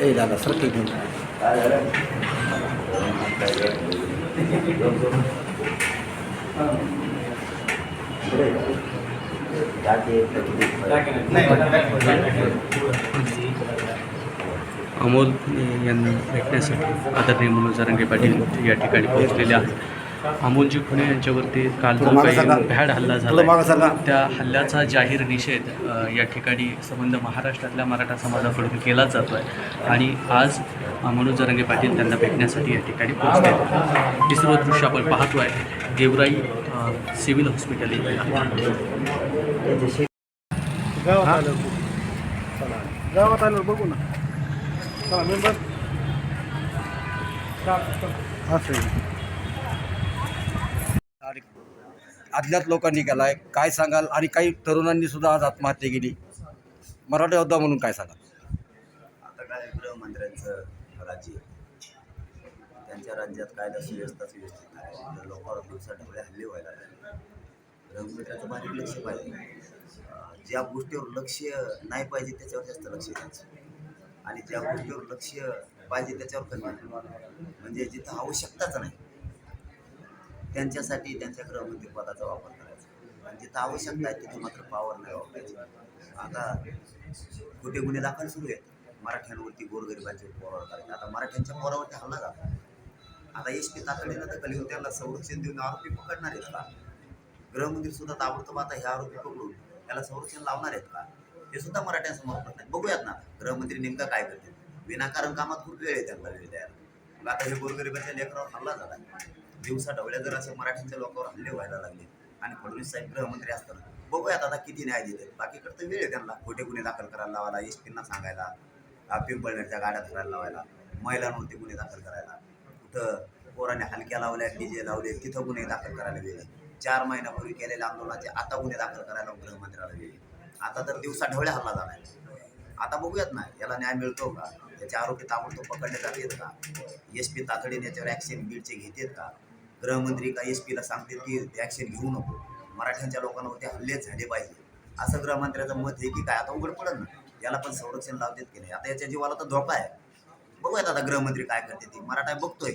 ए दादा सर ठीक अमोल यांना भेटण्यासाठी आदरणीय मनोज रंगे पाटील या ठिकाणी पोहोचलेले आहेत. अमोलजी खुणे यांच्यावरती काल जो. काही भ्याड हल्ला. झाला त्या हल्ल्याचा जाहीर निषेध या ठिकाणी संबंध महाराष्ट्रातल्या मराठा समाजाकडून केला जातो आहे आणि आज मनोज जरांगे पाटील त्यांना भेटण्यासाठी या ठिकाणी पोहोचले. आहेत. हे सर्व दृश्य आपण पाहतोय. गेवराई अ, सिव्हिल हॉस्पिटल आहे. गावात आलं बघू. ना. चला मेंबर. असं आहे. आणि आदल्यात लोकांनी केला आहे काय सांगाल? आणि काही तरुणांनी सुद्धा आज आत्महत्या केली. मराठा योद्धा म्हणून काय सांगाल? आता काय गृहमंत्र्यांचं राज्य त्यांच्या राज्यात कायदा सुव्यवस्था व्यवस्थित नाही. लोकांवर दिवसाढवळे हल्ले व्हायला लागले. गृहमंत्र्याचं बारीक लक्ष पाहिजे. ज्या गोष्टीवर लक्ष नाही पाहिजे त्याच्यावर जास्त लक्ष द्यायचं. आणि ज्या गोष्टीवर लक्ष पाहिजे त्याच्यावर कमी. म्हणजे जिथं आवश्यकताच नाही. त्यांच्यासाठी त्यांच्या गृहमंत्री पदाचा वापर करायचा. आणि जिथं आवश्यकता आहे तिथे मात्र पावर नाही वापरायची. आता कुठे गुन्हे दाखल सुरू आहेत. मराठ्यांवरती गोरगरिबांचे पोरावर करायचे आता मराठ्यांच्या पोरावरती हल्ला झाला. आता एस पी तातडीनं दखल घेऊन त्याला संरक्षण देऊन आरोपी पकडणार आहेत का? गृहमंत्री सुद्धा ताबडतोब आता हे आरोपी पकडून त्याला संरक्षण लावणार आहेत का? हे सुद्धा मराठ्यांसमोर प्रश्न बघूयात ना गृहमंत्री नेमकं काय करते विनाकारण कामात खूप वेळ आहे त्यांना वेळ द्यायला. मग आता हे गोरगरिबाच्या लेकरावर हल्ला झाला. दिवसा ढवळ्या जर असे मराठीच्या लोकांवर हल्ले व्हायला लागले आणि फडणवीस साहेब गृहमंत्री असताना बघूयात आता किती न्याय देते बाकीकडे तर वेळ आहे त्यांना. खोटे गुन्हे दाखल करायला लावायला एस पींना सांगायला पिंपळनेरच्या गाड्या धरायला लावायला महिलांवरती गुन्हे दाखल करायला. कुठं पोराने हलक्या लावल्या डीजे लावले तिथं गुन्हे दाखल करायला वेळ चार महिन्यापूर्वी केलेल्या आंदोलनाचे आता गुन्हे दाखल करायला गृहमंत्र्याला वेळ आता तर दिवसा ढवळ्या हल्ला जाणार आता बघूयात ना याला न्याय मिळतो का? याचे आरोपी ताबडतोब पकडले जातात का? एस पी तातडीने याच्यावर ॲक्शन बीडचे घेतात का? गृहमंत्री का एस पीला सांगतील की ॲक्शन घेऊ नको. मराठ्यांच्या लोकांवरती हल्लेच झाले पाहिजे. असं गृहमंत्र्याचं मत आहे की काय? आता उघड पडत ना. याला पण संरक्षण लावतात की नाही? आता याच्या जीवाला तर धोका आहे. बघूयात आता गृहमंत्री काय करते ती. मराठा बघतोय.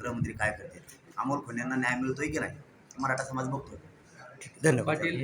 गृहमंत्री काय करते अमोल खुन्यांना न्याय मिळतोय की नाही? मराठा समाज बघतोय. धन्यवाद. पाटील